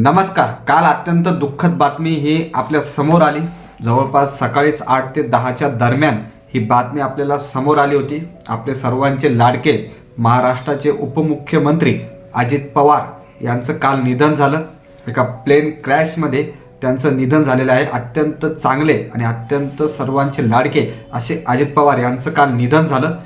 नमस्कार. काल अत्यंत दुःखद बातमी ही आपल्यासमोर आली. जवळपास सकाळीच आठ ते दहाच्या दरम्यान ही बातमी आपल्याला समोर आली होती. आपले सर्वांचे लाडके महाराष्ट्राचे उपमुख्यमंत्री अजित पवार यांचं काल निधन झालं. एका प्लेन क्रॅशमध्ये त्यांचं निधन झालेलं आहे. अत्यंत चांगले आणि अत्यंत सर्वांचे लाडके असे अजित पवार यांचं काल निधन झालं.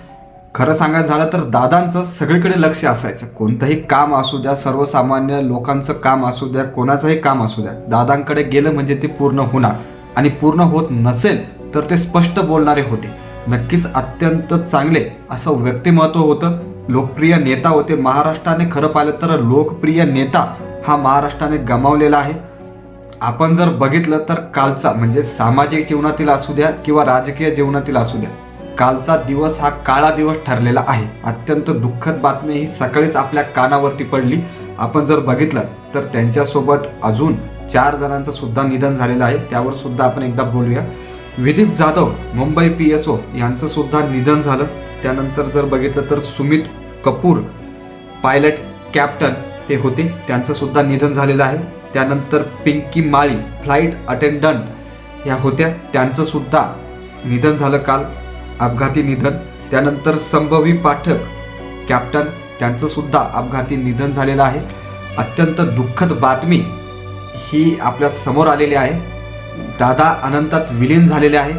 खरं सांगायचं झालं तर दादांचं सगळीकडे लक्ष असायचं. कोणतंही काम असू द्या सर्वसामान्य लोकांचं काम असू द्या कोणाचंही काम असू द्या दादांकडे गेलं म्हणजे ते पूर्ण होणार. आणि पूर्ण होत नसेल तर ते स्पष्ट बोलणारे होते. नक्कीच अत्यंत चांगले असं व्यक्तिमत्व होतं. लोकप्रिय नेता होते. महाराष्ट्राने खरं पाहिलं तर लोकप्रिय नेता हा महाराष्ट्राने गमावलेला आहे. आपण जर बघितलं तर कालचा म्हणजे सामाजिक जीवनातील असू द्या किंवा राजकीय जीवनातील असू द्या कालचा दिवस हा काळा दिवस ठरलेला आहे. अत्यंत दुःखद बातमी ही सकाळीच आपल्या कानावरती पडली. आपण जर बघितलं तर त्यांच्यासोबत अजून चार जणांचं सुद्धा निधन झालेलं आहे. त्यावर सुद्धा आपण एकदा बोलूया. Vidip Jadhav Mumbai P S O यांचं सुद्धा निधन झालं. त्यानंतर जर बघितलं तर सुमित कपूर पायलट कॅप्टन ते होते. त्यांचं सुद्धा निधन झालेलं आहे. त्यानंतर पिंकी माळी फ्लाईट अटेंडंट या होत्या. त्यांचं सुद्धा निधन झालं काल. अपघाती निधन त्यानंतर संभवी पाठक कॅप्टन त्यांचं सुद्धा अपघाती निधन झालेलं आहे. अत्यंत दुःखद बातमी ही आपल्यासमोर आलेली आहे. दादा अनंतात विलीन झालेले आहे.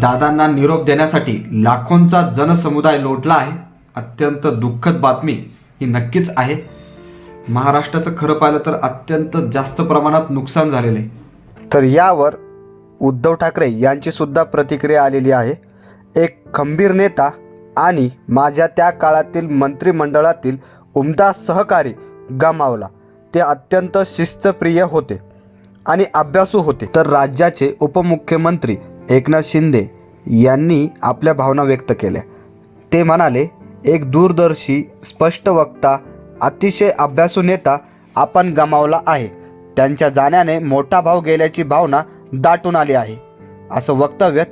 दादांना निरोप देण्यासाठी लाखोंचा जनसमुदाय लोटला आहे. अत्यंत दुःखद बातमी ही नक्कीच आहे. महाराष्ट्राचं खरं पाहिलं तर अत्यंत जास्त प्रमाणात नुकसान झालेलं आहे. तर यावर उद्धव ठाकरे यांची सुद्धा प्रतिक्रिया आलेली आहे. एक खंबीर नेता आणि माझ्या त्या काळातील मंत्रिमंडळातील उमदा सहकारी गमावला. ते अत्यंत शिस्तप्रिय होते आणि अभ्यासू होते. तर राज्याचे उपमुख्यमंत्री एकनाथ शिंदे यांनी आपल्या भावना व्यक्त केल्या. ते म्हणाले एक दूरदर्शी स्पष्ट वक्ता अतिशय अभ्यासू नेता आपण गमावला आहे. त्यांच्या जाण्याने मोठा भाव गेल्याची भावना दाटून आली आहे. असं वक्तव्य